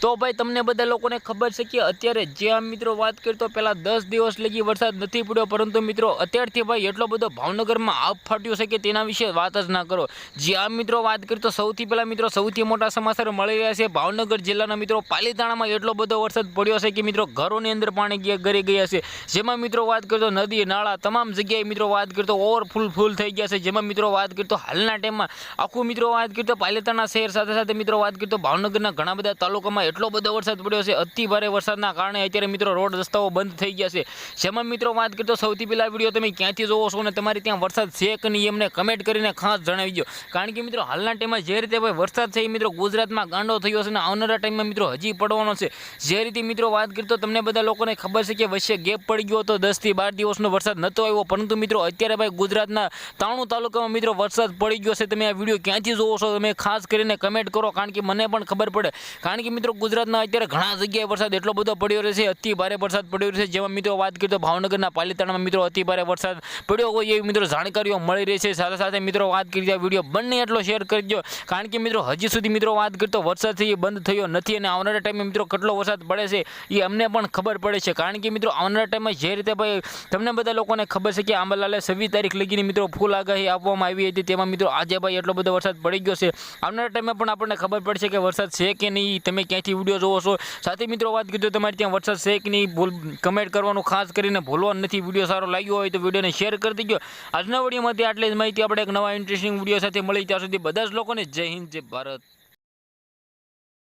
તો ભાઈ, તમને બધા લોકોને ખબર છે કે અત્યારે જે આમ મિત્રો વાત કરીએ તો પહેલાં દસ દિવસ લગી વરસાદ નથી પડ્યો, પરંતુ મિત્રો અત્યારથી ભાઈ એટલો બધો ભાવનગરમાં આપ ફાટ્યો છે કે તેના વિશે વાત જ ના કરો. જે આમ મિત્રો વાત કરીએ તો સૌથી પહેલાં મિત્રો સૌથી મોટા સમાચાર મળી રહ્યા છે. ભાવનગર જિલ્લાના મિત્રો પાલીતાણામાં એટલો બધો વરસાદ પડ્યો છે કે મિત્રો ઘરોની અંદર પાણી ગયા, ગરી ગયા છે. જેમાં મિત્રો વાત કરીએ તો નદી, નાળા તમામ જગ્યાએ મિત્રો વાત કરીએ તો ઓવરફુલ, ફૂલ થઈ ગયા છે. જેમાં મિત્રો વાત કરીએ તો હાલના ટાઈમમાં આખું મિત્રો વાત કરીએ તો પાલીતાણા શહેર સાથે સાથે મિત્રો વાત કરીએ તો ભાવનગરના ઘણા બધા તાલુકામાં એટલો બધો વરસાદ પડ્યો છે. અતિ ભારે વરસાદના કારણે અત્યારે મિત્રો રોડ રસ્તાઓ બંધ થઈ ગયા છે. જેમાં મિત્રો વાત કરતો સૌથી પહેલાં વીડિયો તમે ક્યાંથી જોવો છો અને તમારે ત્યાં વરસાદ છે કે નહીં એમને કમેન્ટ કરીને ખાસ જણાવી દો કારણ કે મિત્રો હાલના ટાઈમમાં જે રીતે ભાઈ વરસાદ છે મિત્રો ગુજરાતમાં ગાંડો થયો છે અને આવનારા ટાઈમમાં મિત્રો હજી પડવાનો છે. જે રીતે મિત્રો વાત કરતો તમને બધા લોકોને ખબર છે કે વચ્ચે ગેપ પડી ગયો હતો. દસથી બાર દિવસનો વરસાદ નહોતો આવ્યો. પરંતુ મિત્રો અત્યારે ભાઈ ગુજરાતના ત્રાણું તાલુકામાં મિત્રો વરસાદ પડી ગયો છે. તમે આ વીડિયો ક્યાંથી જોવો છો? તમે ખાસ કરીને કમેન્ટ કરો. કારણ કે મને પણ ખબર પડે. કારણ કે મિત્રો ગુજરાતના અત્યારે ઘણા જગ્યાએ વરસાદ એટલો બધો પડ્યો રહેશે, અતિ ભારે વરસાદ પડ્યો રહેશે. જેમાં મિત્રો વાત કરીએ તો ભાવનગરના પાલિતાણામાં મિત્રો અતિ ભારે વરસાદ પડ્યો હોય એવી મિત્રો જાણકારીઓ મળી રહી છે સાથે સાથે મિત્રો વાત કરી આ વીડિયો બંને એટલો શેર કરજો, કારણ કે મિત્રો હજી સુધી મિત્રો વાત કરીએ તો વરસાદ એ બંધ થયો નથી અને આવનારા ટાઈમે મિત્રો કેટલો વરસાદ પડે છે એ અમને પણ ખબર પડે છે. કારણ કે મિત્રો આવનારા ટાઈમમાં જે રીતે ભાઈ તમને બધા લોકોને ખબર છે કે આંબાલાલે છવ્વીસ તારીખ લગીને મિત્રો ફૂલ આગાહી આપવામાં આવી હતી. તેમાં મિત્રો આજે ભાઈ એટલો બધો વરસાદ પડી ગયો છે. આવનારા ટાઈમે પણ આપણને ખબર પડશે કે વરસાદ છે કે નહીં, તમે ક્યાંથી વીડિયો જોવો છો. સાથે મિત્રો વાત કીધું તમારે ત્યાં વરસાદ છે કે નહીં, ભૂલ કમેન્ટ કરવાનું ખાસ કરીને ભૂલવાનું નથી. વીડિયો સારો લાગ્યો હોય તો વિડીયોને શેર કરી દેજો. આજના વિડીયોમાંથી આટલી જ માહિતી. આપણે એક નવા ઇન્ટરેસ્ટિંગ વીડિયો સાથે મળી ત્યાં સુધી બધા જ લોકોને જય હિન્દ, જય ભારત.